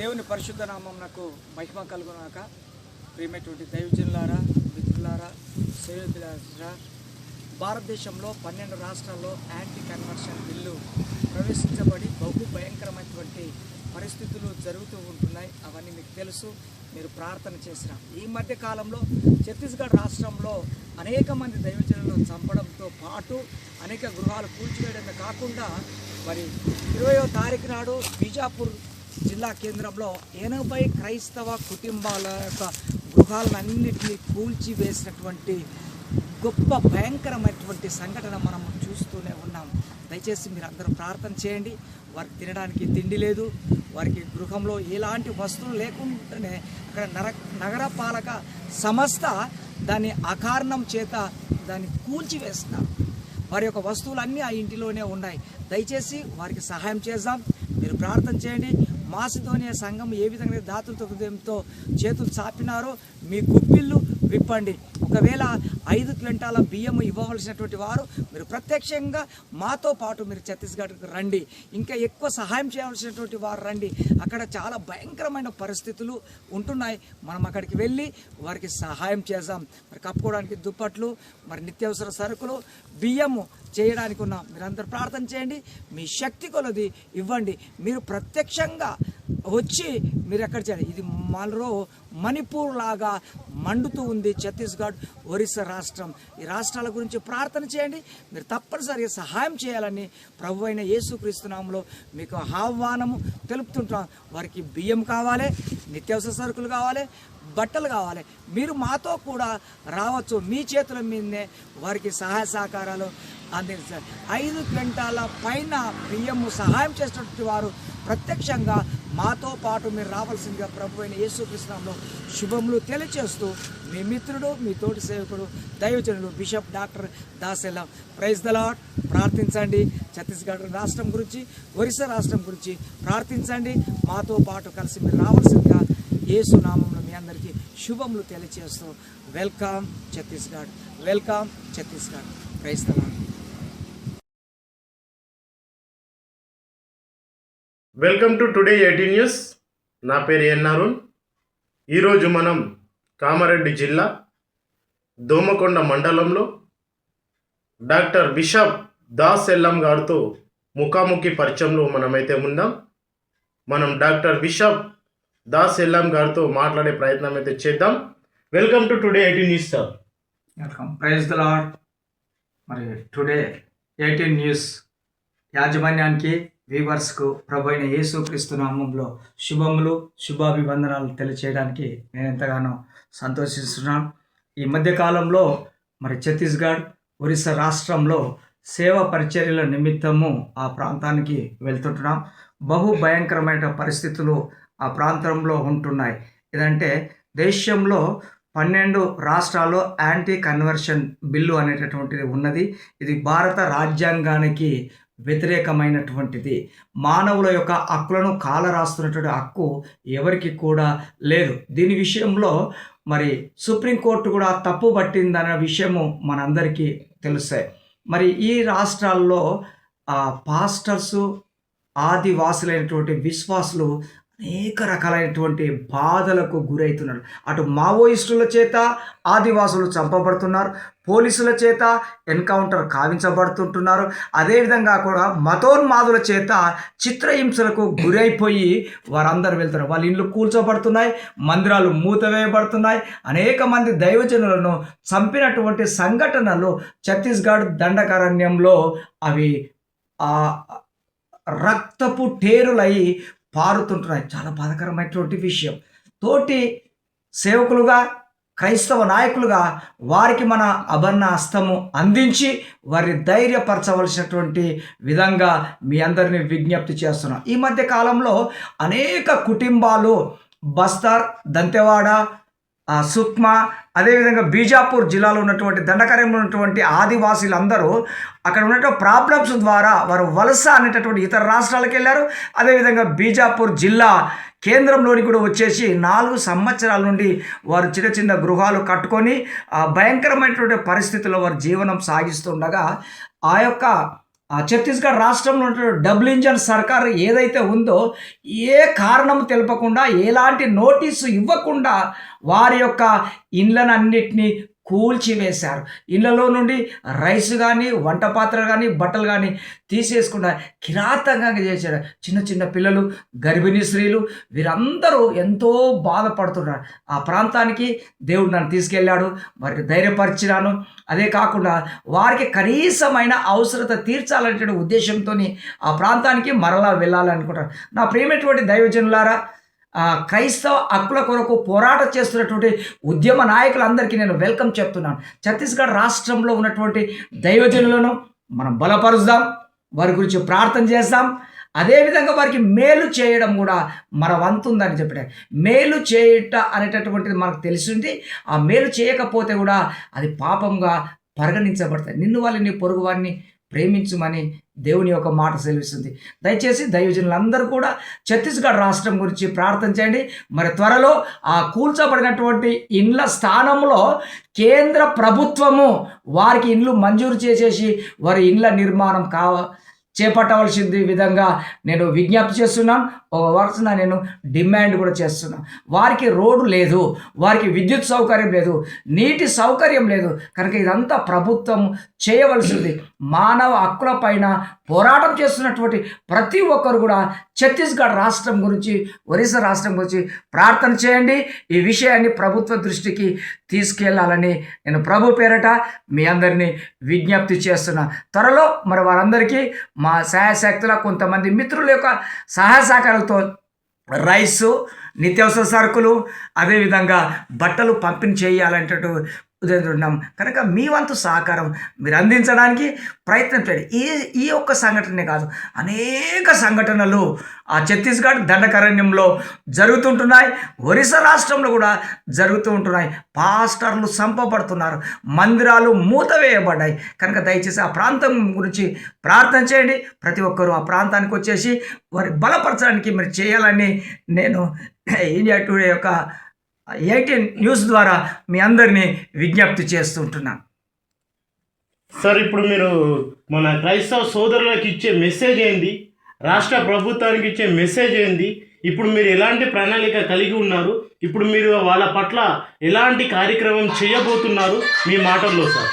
దేవుని పరిశుద్ధ నామం నాకు మహిమ కలుగునాక. ప్రియమైనటువంటి దైవజనులారా మిత్రులారా సేవకులారా భారతదేశంలో పన్నెండు రాష్ట్రాల్లో యాంటీ కన్వర్షన్ బిల్లు ప్రవేశించబడి బహు భయంకరమైనటువంటి పరిస్థితులు జరుగుతూ ఉంటున్నాయి. అవన్నీ మీకు తెలుసు. మీరు ప్రార్థన చేసిన ఈ మధ్య కాలంలో ఛత్తీస్గఢ్ రాష్ట్రంలో అనేక మంది దైవజనులను చంపడంతో పాటు అనేక గృహాలు కూల్చివేయడమే కాకుండా మరి ఇరవయో తారీఖు నాడు బీజాపూర్ జిల్లా కేంద్రంలో ఎనభై క్రైస్తవ కుటుంబాల యొక్క గృహాలన్నింటినీ కూల్చివేసినటువంటి గొప్ప భయంకరమైనటువంటి సంఘటన మనం చూస్తూనే ఉన్నాం. దయచేసి మీరు అందరూ ప్రార్థన చేయండి. వారికి తినడానికి తిండి లేదు. వారికి గృహంలో ఎలాంటి వస్తువులు లేకుండానే అక్కడ నర నగరపాలక సంస్థ దాన్ని అకారణం చేత దాన్ని కూల్చివేస్తున్నారు. వారి యొక్క వస్తువులన్నీ ఆ ఇంటిలోనే ఉన్నాయి. దయచేసి వారికి సహాయం చేద్దాం. మీరు ప్రార్థన చేయండి. మాసిధోనియ సంఘం ఏ విధంగా దాతృత్వ హృదయంతో చేతులు చాపినారో మీ గుప్పిళ్ళు విప్పండి. ఒకవేళ ఐదు క్వింటాల బియ్యం ఇవ్వవలసినటువంటి వారు మీరు ప్రత్యక్షంగా మాతో పాటు మీరు ఛత్తీస్గఢ్కి రండి. ఇంకా ఎక్కువ సహాయం చేయవలసినటువంటి వారు రండి. అక్కడ చాలా భయంకరమైన పరిస్థితులు ఉంటున్నాయి. మనం అక్కడికి వెళ్ళి వారికి సహాయం చేద్దాం. మరి కప్పుకోవడానికి దుప్పట్లు మరి నిత్యావసర సరుకులు బియ్యము చేయడానికి ఉన్నాం మీరందరూ ప్రార్థన చేయండి. మీ శక్తి కొలది ఇవ్వండి. మీరు ప్రత్యక్షంగా వచ్చి మీరు ఎక్కడ చేయాలి? ఇది మరో మణిపూర్ లాగా మండుతూ ఉంది ఛత్తీస్గఢ్ ఒరిస్సా రాష్ట్రం. ఈ రాష్ట్రాల గురించి ప్రార్థన చేయండి. మీరు తప్పనిసరిగా సహాయం చేయాలని ప్రభు అయిన యేసుక్రీస్తునామంలో మీకు ఆహ్వానము తెలుపుతుంటాం. వారికి బియ్యం కావాలి నిత్యావసర సరుకులు కావాలి బట్టలు కావాలి. మీరు మాతో కూడా రావచ్చు. మీ చేతుల మీదనే వారికి సహాయ సహకారాలు అందించారు ఐదు క్వింటాల పైన బియ్యము సహాయం చేసినటువంటి వారు ప్రత్యక్షంగా మాతో పాటు మీరు రావాల్సిందిగా ప్రభు అయిన యేసుకృష్ణంలో శుభములు తెలియచేస్తూ మీ మిత్రుడు మీ తోటి సేవకుడు దైవజనుడు bishop doctor Dasellam praise the lord ప్రార్థించండి. ఛత్తీస్గఢ్ రాష్ట్రం గురించి ఒరిస్సా రాష్ట్రం గురించి ప్రార్థించండి. మాతో పాటు కలిసి మీరు రావాల్సిందిగా యేసు నామంలో మీ అందరికీ శుభములు తెలియచేస్తూ welcome Chhattisgarh. Welcome Chhattisgarh. Praise welcome to today eighty news. నా పేరు ఎన్ అరుణ్. ఈరోజు మనం కామారెడ్డి జిల్లా దోమకొండ మండలంలో డాక్టర్ బిషప్ దాస్ ఎల్లం గారితో ముఖాముఖి పరిచయంలో మనమైతే ఉందాం మనం డాక్టర్ బిషప్ దాస్ ఎల్లం గారితో మాట్లాడే ప్రయత్నం అయితే చేద్దాం. Welcome to today eighteen news sir. Welcome. Praise the lord మరి టుడే ఎయిటీన్ న్యూస్ యాజమాన్యానికి వీవర్స్కు ప్రభు అయిన యేసుక్రీస్తు నామంలో శుభములు శుభాభివందనాలు తెలియచేయడానికి నేను ఎంతగానో సంతోషిస్తున్నాను. ఈ మధ్యకాలంలో మరి ఛత్తీస్గఢ్ ఒరిస్సా రాష్ట్రంలో సేవ పరిచర్యల నిమిత్తము ఆ ప్రాంతానికి వెళ్తుంటున్నాం. బహు భయంకరమైన పరిస్థితులు ఆ ప్రాంతంలో ఉంటున్నాయి. ఇదంటే దేశంలో పన్నెండు రాష్ట్రాల్లో యాంటీ కన్వర్షన్ బిల్లు అనేటటువంటిది ఉన్నది. ఇది భారత రాజ్యాంగానికి వ్యతిరేకమైనటువంటిది. మానవుల యొక్క హక్కులను కాలరాస్తున్నటువంటి హక్కు ఎవరికి కూడా లేదు. దీని విషయంలో మరి సుప్రీంకోర్టు కూడా తప్పు పట్టిందన్న విషయము మనందరికీ తెలుస్తాయి మరి ఈ రాష్ట్రాల్లో పాస్టర్సు ఆదివాసులైనటువంటి విశ్వాసులు అనేక రకాలైనటువంటి బాధలకు గురవుతున్నారు అటు మావోయిస్టుల చేత ఆదివాసులు చంపబడుతున్నారు. పోలీసుల చేత ఎన్కౌంటర్ కావించబడుతుంటున్నారు. అదేవిధంగా కూడా మతోన్మాదుల చేత చిత్రహింసలకు గురైపోయి వారందరూ వెళ్తున్నారు. వాళ్ళ ఇండ్లు కూల్చబడుతున్నాయి. మందిరాలు మూతవేయబడుతున్నాయి. అనేక మంది దైవజనులను చంపినటువంటి సంఘటనలు ఛత్తీస్గఢ్ దండకారణ్యంలో అవి రక్తపు టేరులై పారుతుంటున్నాయి. చాలా బాధకరమైనటువంటి విషయం. తోటి సేవకులుగా క్రైస్తవ నాయకులుగా వారికి మన అభర్ణ హస్తము అందించి వారిని ధైర్యపరచవలసినటువంటి విధంగా మీ అందరినీ విజ్ఞప్తి చేస్తున్నాం. ఈ మధ్య కాలంలో అనేక కుటుంబాలు బస్తర్ దంతెవాడ సుక్మా అదేవిధంగా బీజాపూర్ జిల్లాలో ఉన్నటువంటి దండకార్యంలో ఉన్నటువంటి ఆదివాసీలందరూ అక్కడ ఉన్నటువంటి ప్రాబ్లమ్స్ ద్వారా వారు వలస అనేటటువంటి ఇతర రాష్ట్రాలకు వెళ్ళారు. అదేవిధంగా బీజాపూర్ జిల్లా కేంద్రంలోని కూడా వచ్చేసి నాలుగు సంవత్సరాల నుండి వారు చిన్న చిన్న గృహాలు కట్టుకొని భయంకరమైనటువంటి పరిస్థితుల్లో వారు జీవనం సాగిస్తుండగా ఆ యొక్క ఛత్తీస్గఢ్ రాష్ట్రంలో డబుల్ ఇంజన్ సర్కార్ ఏదైతే ఉందో ఏ కారణం తెలపకుండా ఎలాంటి నోటీసు ఇవ్వకుండా వారి యొక్క ఇండ్లనన్నిటినీ కూల్చివేశారు ఇళ్ళలో నుండి రైస్ కానీ వంట పాత్రలు కానీ బట్టలు కానీ తీసేసుకుండా కిరాతకంగా చేశారు చిన్న చిన్న పిల్లలు గర్భిణీ స్త్రీలు వీరందరూ ఎంతో బాధపడుతున్నారు. ఆ ప్రాంతానికి దేవుడు నన్ను తీసుకెళ్ళాడు వారికి ధైర్యపరిచినాను. అదే కాకుండా వారికి కనీసమైన అవసరత తీర్చాలనే ఉద్దేశంతో ఆ ప్రాంతానికి మరలా వెళ్ళాలనుకుంటారు నా ప్రియమైనటువంటి దైవజనులారా క్రైస్తవ హక్కుల కొరకు పోరాటం చేస్తున్నటువంటి ఉద్యమ నాయకులందరికీ నేను వెల్కమ్ చెప్తున్నాను. ఛత్తీస్గఢ్ రాష్ట్రంలో ఉన్నటువంటి దైవజనులను మనం బలపరుద్దాం వారి గురించి ప్రార్థన చేస్తాం. అదేవిధంగా వారికి మేలు చేయడం కూడా మన వంతుందని ఉందని మేలు చేయట అనేటటువంటిది మనకు తెలిసింది. ఆ మేలు చేయకపోతే కూడా అది పాపంగా పరిగణించబడతాయి. నిన్ను వాళ్ళు నీ పొరుగు వారిని ప్రేమించుమని దేవుని యొక్క మాట సెలవిస్తుంది. దయచేసి దైవజనులందరూ కూడా ఛత్తీస్గఢ్ రాష్ట్రం గురించి ప్రార్థన చేయండి. మరి త్వరలో ఆ కూల్చబడినటువంటి ఇండ్ల స్థానంలో కేంద్ర ప్రభుత్వము వారికి ఇండ్లు మంజూరు చేసేసి వారి ఇండ్ల నిర్మాణం కావ చేపట్టవలసింది విధంగా నేను విజ్ఞప్తి చేస్తున్నాను. ఒక వరుసన నేను డిమాండ్ కూడా చేస్తున్నాను. వారికి రోడ్డు లేదు వారికి విద్యుత్ సౌకర్యం లేదు నీటి సౌకర్యం లేదు. కనుక ఇదంతా ప్రభుత్వం చేయవలసింది. మానవ హక్కుల పైన పోరాటం చేస్తున్నటువంటి ప్రతి ఒక్కరు కూడా ఛత్తీస్గఢ్ రాష్ట్రం గురించి ఒరిస్సా రాష్ట్రం గురించి ప్రార్థన చేయండి. ఈ విషయాన్ని ప్రభుత్వ దృష్టికి తీసుకెళ్ళాలని నేను ప్రభు పేరట మీ అందరినీ విజ్ఞప్తి చేస్తున్నా. త్వరలో మరి వారందరికీ మా సహాయశక్తుల కొంతమంది మిత్రుల యొక్క సహాయ సహకారాలతో రైసు నిత్యావసర సరుకులు అదేవిధంగా బట్టలు పంపిణీ చేయాలంటే ఉన్నాం కనుక మీ వంతు సహకారం మీరు అందించడానికి ప్రయత్నం చేయండి. ఈ ఈ ఒక్క సంఘటనే కాదు అనేక సంఘటనలు ఆ ఛత్తీస్గఢ్ దండకారణ్యంలో జరుగుతుంటున్నాయి. ఒరిస్సా రాష్ట్రంలో కూడా జరుగుతూ ఉంటున్నాయి. పాస్టర్లు చంపబడుతున్నారు. మందిరాలు మూతవేయబడ్డాయి. కనుక దయచేసి ఆ ప్రాంతం గురించి ప్రార్థన చేయండి. ప్రతి ఒక్కరూ ఆ ప్రాంతానికి వచ్చేసి వారి బలపరచడానికి మీరు చేయాలని నేను ఇండియా టుడే యొక్క ఎయిటీన్ న్యూస్ ద్వారా మీ అందరినీ విజ్ఞప్తి చేస్తుంటున్నాను సార్ ఇప్పుడు మీరు మన క్రైస్తవ సోదరులకు ఇచ్చే మెసేజ్ ఏంది? రాష్ట్ర ప్రభుత్వానికి ఇచ్చే మెసేజ్ ఏంది? ఇప్పుడు మీరు ఎలాంటి ప్రణాళిక కలిగి ఉన్నారు? ఇప్పుడు మీరు వాళ్ళ పట్ల ఎలాంటి కార్యక్రమం చేయబోతున్నారు? మీ మాటల్లో సార్.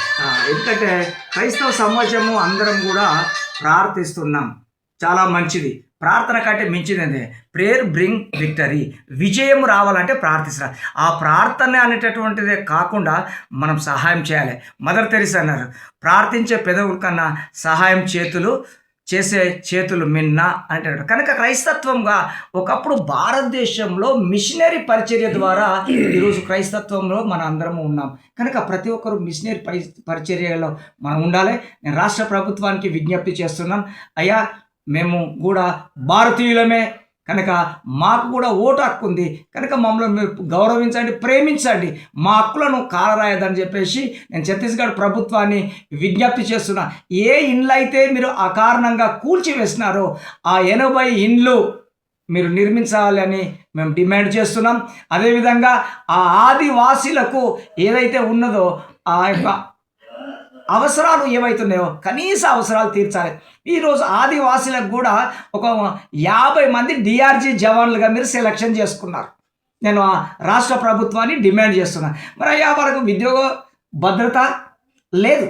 ఎందుకంటే క్రైస్తవ సమాజము అందరం కూడా ప్రార్థిస్తున్నాం. చాలా మంచిది. ప్రార్థన కంటే మించినదే. Prayer bring victory. విజయం రావాలంటే ప్రార్థించరా. ఆ ప్రార్థన అనేటటువంటిదే కాకుండా మనం సహాయం చేయాలి. మదర్ తెరిస్ అన్నారు. ప్రార్థించే పెదవుల కన్నా సహాయం చేతులు చేసే చేతులు మిన్న అంటే కనుక క్రైస్తత్వంగా ఒకప్పుడు భారతదేశంలో మిషనరీ పరిచర్య ద్వారా ఈరోజు క్రైస్తత్వంలో మన అందరము ఉన్నాం. కనుక ప్రతి ఒక్కరు మిషనరీ పరి పరిచర్యలో మనం ఉండాలి. నేను రాష్ట్ర ప్రభుత్వానికి విజ్ఞప్తి చేస్తున్నాను అయ్యా మేము కూడా భారతీయులమే. కనుక మాకు కూడా ఓటు హక్కు ఉంది. కనుక మమ్మల్ని మీరు గౌరవించండి ప్రేమించండి. మా హక్కులను కాలరాయదని చెప్పేసి నేను ఛత్తీస్గఢ్ ప్రభుత్వాన్ని విజ్ఞప్తి చేస్తున్నా. ఏ ఇండ్లు అయితే మీరు అకారణంగా కూల్చివేసినారో ఆ ఎనభై ఇండ్లు మీరు నిర్మించాలని మేము డిమాండ్ చేస్తున్నాం. అదేవిధంగా ఆ ఆదివాసీలకు ఏదైతే ఉన్నదో ఆ యొక్క అవసరాలు ఏమవుతున్నాయో కనీస అవసరాలు తీర్చాలి. ఈరోజు ఆదివాసీలకు కూడా ఒక యాభై మంది డిఆర్జీ జవాన్లుగా మీరు సెలక్షన్ చేసుకున్నారు. నేను ఆ రాష్ట్ర ప్రభుత్వాన్ని డిమాండ్ చేస్తున్నా. మరి అయ్యా వాళ్ళకు ఉద్యోగ భద్రత లేదు.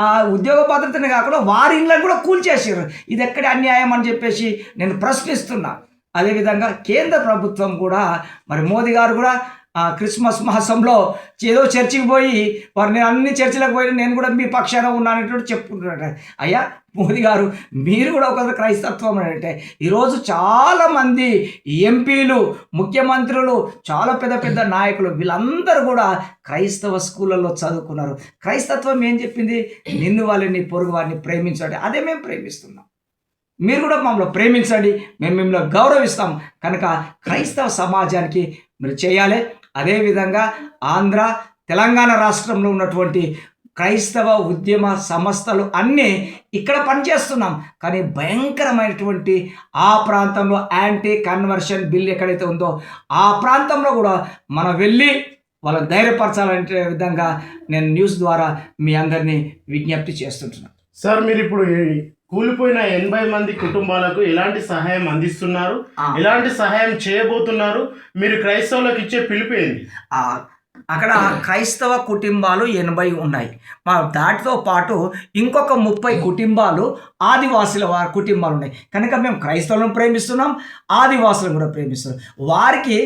ఆ ఉద్యోగ భద్రతనే కాకుండా వారి ఇళ్ళని కూడా కూల్చేసారు ఇది ఎక్కడ అన్యాయం అని చెప్పేసి నేను ప్రశ్నిస్తున్నా. అదేవిధంగా కేంద్ర ప్రభుత్వం కూడా మరి మోదీ గారు కూడా క్రిస్మస్ మాసంలో ఏదో చర్చికి పోయి వారు నేను అన్ని చర్చిలకు పోయి నేను కూడా మీ పక్షాన ఉన్నానటువంటి చెప్పుకుంటున్నాడు. అయ్యా మోదీ గారు మీరు కూడా ఒక క్రైస్తత్వం అంటే ఈరోజు చాలామంది ఎంపీలు ముఖ్యమంత్రులు చాలా పెద్ద పెద్ద నాయకులు వీళ్ళందరూ కూడా క్రైస్తవ స్కూళ్ళల్లో చదువుకున్నారు. క్రైస్తత్వం ఏం చెప్పింది? నిన్ను వాళ్ళని పొరుగు వారిని ప్రేమించండి. అదే మేము ప్రేమిస్తున్నాం. మీరు కూడా మమ్మల్ని ప్రేమించండి. మేము మిమ్మల్ని గౌరవిస్తాం. కనుక క్రైస్తవ సమాజానికి మీరు చేయాలి. అదేవిధంగా ఆంధ్ర తెలంగాణ రాష్ట్రంలో ఉన్నటువంటి క్రైస్తవ ఉద్యమ సంస్థలు అన్నీ ఇక్కడ పనిచేస్తున్నాం. కానీ భయంకరమైనటువంటి ఆ ప్రాంతంలో యాంటీ కన్వర్షన్ బిల్ ఎక్కడైతే ఉందో ఆ ప్రాంతంలో కూడా మనం వెళ్ళి వాళ్ళని ధైర్యపరచాలనే విధంగా నేను న్యూస్ ద్వారా మీ అందరినీ విజ్ఞప్తి చేస్తుంటున్నాను. సార్ మీరు ఇప్పుడు కూలిపోయిన ఎనభై మంది కుటుంబాలకు ఎలాంటి సహాయం అందిస్తున్నారు. ఎలాంటి సహాయం చేయబోతున్నారు? మీరు క్రైస్తవులకు ఇచ్చే పిలుపు ఏంది? అక్కడ క్రైస్తవ కుటుంబాలు ఎనభై ఉన్నాయి. మా దాటితో పాటు ఇంకొక ముప్పై కుటుంబాలు ఆదివాసుల వారి కుటుంబాలు ఉన్నాయి. కనుక మేము క్రైస్తవులను ప్రేమిస్తున్నాం ఆదివాసులను కూడా ప్రేమిస్తున్నాం. వారికి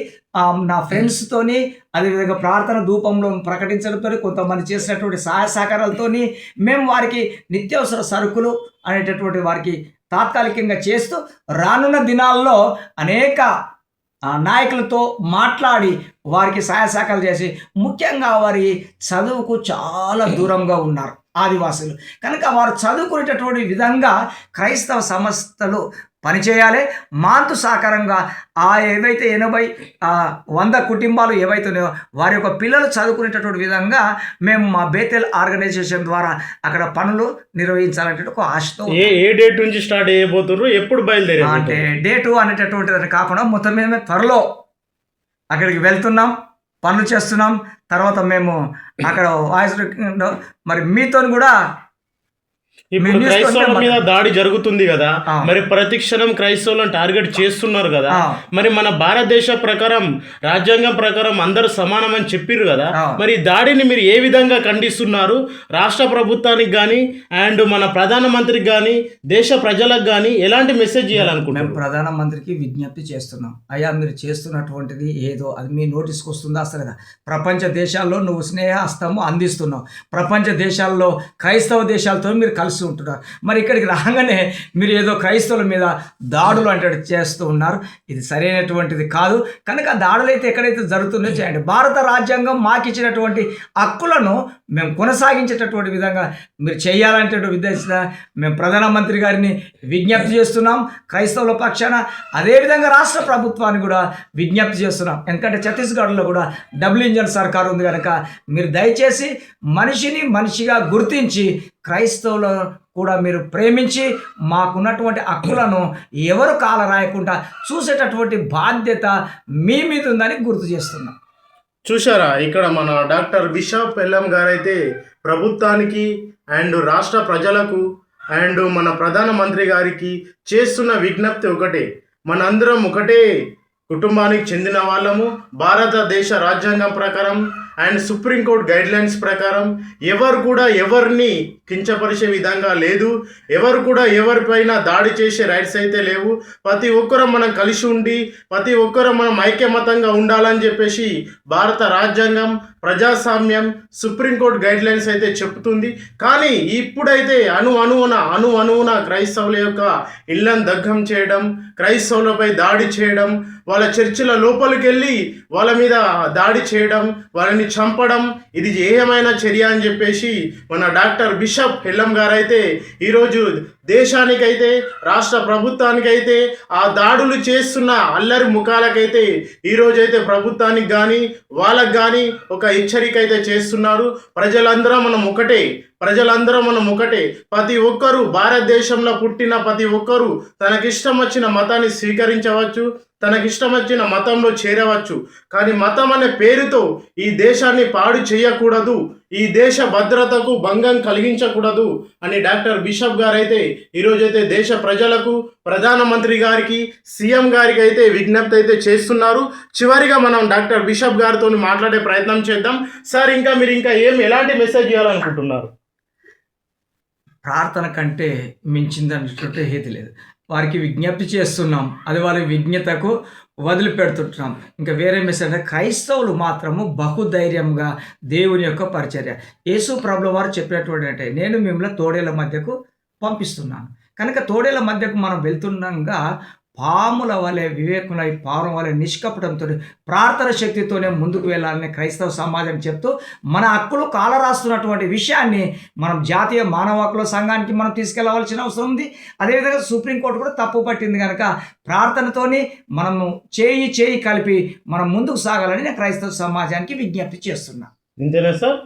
నా ఫ్రెండ్స్తోని అదేవిధంగా ప్రార్థన ధూపంలో ప్రకటించడంతో కొంతమంది చేసినటువంటి సహాయ సహకారాలతోని మేము వారికి నిత్యావసర సరుకులు అనేటటువంటి వారికి తాత్కాలికంగా చేస్తూ రానున్న దినాల్లో అనేక నాయకులతో మాట్లాడి వారికి సహాయ సహకారాలు చేసి ముఖ్యంగా వారి చదువుకు చాలా దూరంగా ఉన్నారు ఆదివాసులు. కనుక వారు చదువుకునేటటువంటి విధంగా క్రైస్తవ సంస్థలు పనిచేయాలి. మాంతు సహకారంగా ఆ ఏవైతే ఎనభై వంద కుటుంబాలు ఏవైతే ఉన్నాయో వారి యొక్క పిల్లలు చదువుకునేటటువంటి విధంగా మేము మా బేతెల్ ఆర్గనైజేషన్ ద్వారా అక్కడ పనులు నిర్వహించాలంటే ఒక ఆశతో ఏ ఏ డేట్ నుంచి స్టార్ట్ చేయబోతున్నారు ఎప్పుడు బయలుదేరే అంటే డే టూ అనేటటువంటిది కాకుండా మొత్తం త్వరలో అక్కడికి వెళ్తున్నాం పనులు చేస్తున్నాం. తర్వాత మేము అక్కడ వాయిస్ మరి మీతో కూడా ఇప్పుడు క్రైస్తవుల మీద దాడి జరుగుతుంది కదా. మరి ప్రతి క్షణం క్రైస్తవులను టార్గెట్ చేస్తున్నారు కదా. మరి మన భారతదేశ ప్రకారం రాజ్యాంగం ప్రకారం అందరూ సమానం అని చెప్పిర్రు కదా. మరి దాడిని మీరు ఏ విధంగా ఖండిస్తున్నారు రాష్ట్ర ప్రభుత్వానికి కానీ అండ్ మన ప్రధానమంత్రికి కానీ దేశ ప్రజలకు కానీ ఎలాంటి మెసేజ్ మేము చేయాలనుకుంటున్నారు ప్రధానమంత్రికి విజ్ఞప్తి చేస్తున్నాం అయ్యా మీరు చేస్తున్నటువంటిది ఏదో అది మీ నోటీస్కి వస్తుందా అసలు లేదా? ప్రపంచ దేశాల్లో నువ్వు స్నేహస్తము అందిస్తున్నావు ప్రపంచ దేశాల్లో క్రైస్తవ దేశాలతో మీరు కలిసి ఉంటున్నారు. మరి ఇక్కడికి రాగానే మీరు ఏదో క్రైస్తవుల మీద దాడులు అంటే చేస్తూ ఉన్నారు. ఇది సరైనటువంటిది కాదు. కనుక ఆ దాడులు అయితే ఎక్కడైతే జరుగుతుందో చేయండి. భారత రాజ్యాంగం మాకు ఇచ్చినటువంటి హక్కులను మేము కొనసాగించేటటువంటి విధంగా మీరు చేయాలంటే ఉద్దేశించిన మేము ప్రధానమంత్రి గారిని విజ్ఞప్తి చేస్తున్నాం. క్రైస్తవుల పక్షాన అదేవిధంగా రాష్ట్ర ప్రభుత్వాన్ని కూడా విజ్ఞప్తి చేస్తున్నాం. ఎందుకంటే ఛత్తీస్గఢ్లో కూడా డబుల్ ఇంజన్ సర్కార్ ఉంది కనుక మీరు దయచేసి మనిషిని మనిషిగా గుర్తించి క్రైస్తవులను కూడా మీరు ప్రేమించి మాకున్నటువంటి హక్కులను ఎవరు కాల రాయకుండా చూసేటటువంటి బాధ్యత మీ మీద ఉందని గుర్తు చేస్తున్నాం. చూశారా? ఇక్కడ మన డాక్టర్ బిషప్ ఎల్ఎం గారైతే ప్రభుత్వానికి అండ్ రాష్ట్ర ప్రజలకు అండ్ మన ప్రధానమంత్రి గారికి చేస్తున్న విజ్ఞప్తి ఒకటే. మనందరం ఒకటే కుటుంబానికి చెందిన వాళ్ళము. భారతదేశ రాజ్యాంగం ప్రకారం అండ్ సుప్రీంకోర్టు గైడ్ లైన్స్ ప్రకారం ఎవరు కూడా ఎవరిని కించపరిచే విధంగా లేదు. ఎవరు కూడా ఎవరిపైన దాడి చేసే రైట్స్ అయితే లేవు. ప్రతి ఒక్కరూ మనం కలిసి ఉండి ప్రతి ఒక్కరూ మనం ఐక్యమతంగా ఉండాలని చెప్పేసి భారత రాజ్యాంగం ప్రజాస్వామ్యం సుప్రీంకోర్టు గైడ్ లైన్స్ అయితే చెప్తుంది. కానీ ఇప్పుడైతే అణు అణువున అణు అణువున క్రైస్తవుల యొక్క ఇళ్ళను దగ్ధం చేయడం క్రైస్తవులపై దాడి చేయడం వాళ్ళ చర్చిల లోపలికి వెళ్ళి వాళ్ళ మీద దాడి చేయడం వాళ్ళని చంపడం ఇది ఏమైన చర్య అని చెప్పేసి మన డాక్టర్ బిషప్ హెల్లం గారైతే ఈరోజు దేశానికైతే రాష్ట్ర ప్రభుత్వానికైతే ఆ దాడులు చేస్తున్న అల్లరి ముఖాలకైతే ఈరోజైతే ప్రభుత్వానికి కానీ వాళ్ళకి కానీ ఒక హెచ్చరిక అయితే చేస్తున్నారు. ప్రజలందరం మనం ఒకటే ప్రజలందరం మనం ఒకటే. ప్రతి ఒక్కరూ భారతదేశంలో పుట్టిన ప్రతి ఒక్కరూ తనకిష్టం వచ్చిన మతాన్ని స్వీకరించవచ్చు తనకిష్టం వచ్చిన మతంలో చేరవచ్చు. కానీ మతం అనే పేరుతో ఈ దేశాన్ని పాడు చేయకూడదు ఈ దేశ భద్రతకు భంగం కలిగించకూడదు అని డాక్టర్ బిషప్ గారైతే అయితే ఈరోజైతే దేశ ప్రజలకు ప్రధానమంత్రి గారికి సీఎం గారికి అయితే విజ్ఞప్తి అయితే చేస్తున్నారు. చివరిగా మనం డాక్టర్ బిషప్ గారితో మాట్లాడే ప్రయత్నం చేద్దాం. సార్ ఇంకా మీరు ఇంకా ఏం ఎలాంటి మెసేజ్ చేయాలనుకుంటున్నారు ప్రార్థన కంటే మించిందనేటువంటి హేతి లేదు. వారికి విజ్ఞప్తి చేస్తున్నాం. అది వారి విజ్ఞతకు వదిలిపెడుతుంటున్నాం. ఇంకా వేరే మెసేజ్ అంటే క్రైస్తవులు మాత్రము బహుధైర్యంగా దేవుని యొక్క పరిచర్య. యేసు ప్రభుల వారు చెప్పినటువంటి అంటే నేను మిమ్మల్ని తోడేల మధ్యకు పంపిస్తున్నాను. కనుక తోడేల మధ్యకు మనం వెళ్తుండగా పాముల వలె వివేకులై పావురం వలె నిష్కపటంతో ప్రార్థన శక్తితోనే ముందుకు వెళ్ళాలని క్రైస్తవ సమాజం చెప్తూ మన హక్కులు కాలరాస్తున్నటువంటి విషయాన్ని మనం జాతీయ మానవ హక్కుల సంఘానికి మనం తీసుకెళ్ళవలసిన అవసరం ఉంది. అదేవిధంగా సుప్రీంకోర్టు కూడా తప్పు పట్టింది కనుక ప్రార్థనతోని మనము చేయి చేయి కలిపి మనం ముందుకు సాగాలని నేను క్రైస్తవ సమాజానికి విజ్ఞప్తి చేస్తున్నా. ఇంతేనా సార్?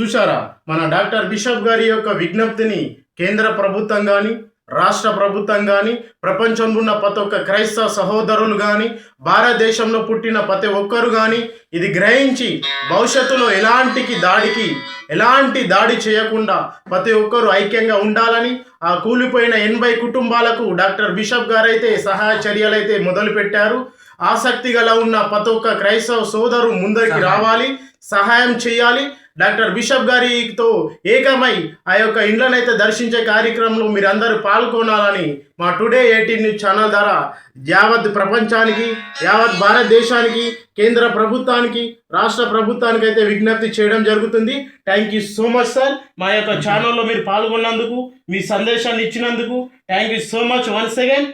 చూశారా? మన డాక్టర్ బిషప్ గారి యొక్క విజ్ఞప్తిని కేంద్ర ప్రభుత్వం కానీ రాష్ట్ర ప్రభుత్వం కానీ ప్రపంచంలో ఉన్న ప్రతి ఒక్క క్రైస్తవ సహోదరులు కానీ భారతదేశంలో పుట్టిన ప్రతి ఒక్కరు కానీ ఇది గ్రహించి భవిష్యత్తులో ఎలాంటికి దాడికి ఎలాంటి దాడి చేయకుండా ప్రతి ఒక్కరు ఐక్యంగా ఉండాలని ఆ కూలిపోయిన ఎనభై కుటుంబాలకు డాక్టర్ బిషప్ గారైతే సహాయ చర్యలు అయితే మొదలు పెట్టారు ఆసక్తి గల ఉన్న ప్రతి ఒక్క క్రైస్తవ సోదరు ముందరికి రావాలి సహాయం చేయాలి. డాక్టర్ బిషప్ గారితో ఏకమై ఆ యొక్క ఇండ్లనైతే దర్శించే కార్యక్రమంలో మీరందరూ పాల్గొనాలని మా టుడే ఎయిటీన్ న్యూస్ ఛానల్ ద్వారా యావత్ ప్రపంచానికి యావత్ భారతదేశానికి కేంద్ర ప్రభుత్వానికి రాష్ట్ర ప్రభుత్వానికి అయితే విజ్ఞప్తి చేయడం జరుగుతుంది. Thank you so much sir మా యొక్క ఛానల్లో మీరు పాల్గొన్నందుకు మీ సందేశాన్ని ఇచ్చినందుకు thank you so much once again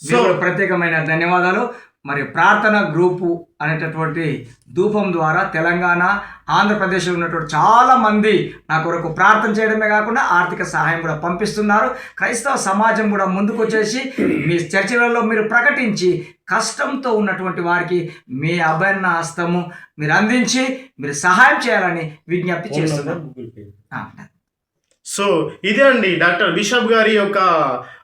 so ప్రత్యేకమైన ధన్యవాదాలు. మరి ప్రార్థన గ్రూపు అనేటటువంటి ధూపం ద్వారా తెలంగాణ ఆంధ్రప్రదేశ్లో ఉన్నటువంటి చాలా మంది నా కొరకు ప్రార్థన చేయడమే కాకుండా ఆర్థిక సహాయం కూడా పంపిస్తున్నారు. క్రైస్తవ సమాజం కూడా ముందుకొచ్చేసి మీ చర్చలలో మీరు ప్రకటించి కష్టంతో ఉన్నటువంటి వారికి మీ అభయన్న హస్తము మీరు అందించి మీరు సహాయం చేయాలని విజ్ఞప్తి చేస్తున్నాను ఆ, సో ఇదే అండి డాక్టర్ బిషప్ గారి యొక్క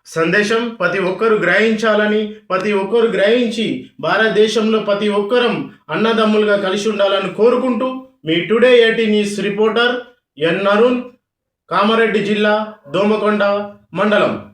సందేశం. ప్రతి ఒక్కరు గ్రహించాలని ప్రతి ఒక్కరు గ్రహించి భారతదేశంలో ప్రతి ఒక్కరం అన్నదమ్ములుగా కలిసి ఉండాలని కోరుకుంటూ మీ today eighty news reporter N Arun Kamareddy జిల్లా దోమకొండ మండలం.